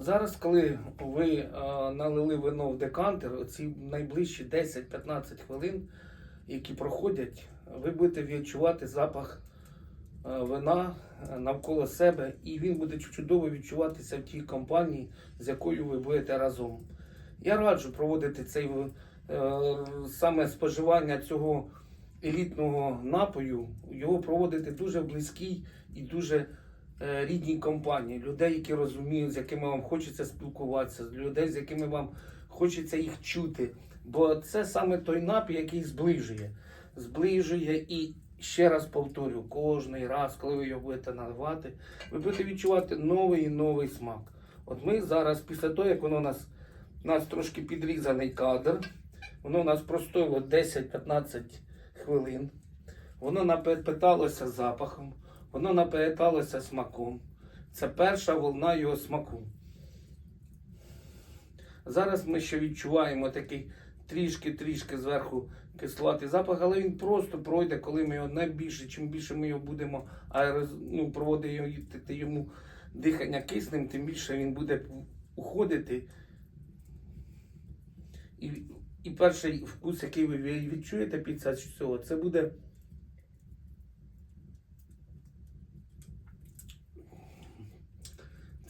Зараз, коли ви е, налили вино в декантер, ці найближчі 10-15 хвилин, які проходять, ви будете відчувати запах е, вина е, навколо себе, і він буде чудово відчуватися в тій компанії, з якою ви будете разом. Я раджу проводити цей саме споживання цього елітного напою, його проводити дуже в близькій і дуже рідній компанії, людей, які розуміють, з якими вам хочеться спілкуватися, людей, з якими вам хочеться їх чути. Бо це саме той напій, який зближує. Зближує і ще раз повторю, кожний раз, коли ви його будете наливати, ви будете відчувати новий і новий смак. От ми зараз, після того, як воно у нас, у нас трошки підрізаний кадр, воно у нас простоїло 10-15 хвилин, воно напиталося запахом, воно напиталося смаком. Це перша волна його смаку. Зараз ми ще відчуваємо такий трішки-трішки зверху кисловатий запах, але він просто пройде, коли ми його найбільше, чим більше ми його будемо аероз... ну, проводити йому дихання киснем, тим більше він буде уходити. І, і перший вкус, який ви відчуєте під цього, це буде.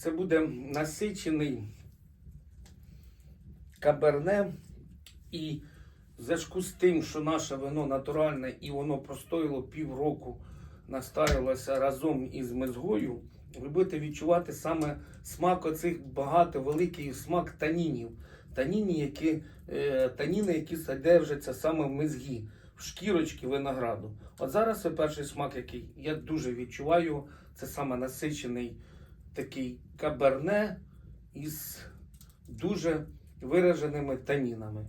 Це буде насичений каберне. І в зв'язку з тим, що наше вино натуральне і воно простоїло півроку, настаювалося разом із мезгою, ви будете відчувати саме смак оцих багато великий смак танінів. Таніні, які, е, таніни, які содержаться саме в мезгі, в шкірочці винограду. От зараз це перший смак, який я дуже відчуваю, це саме насичений такий каберне із дуже вираженими танінами.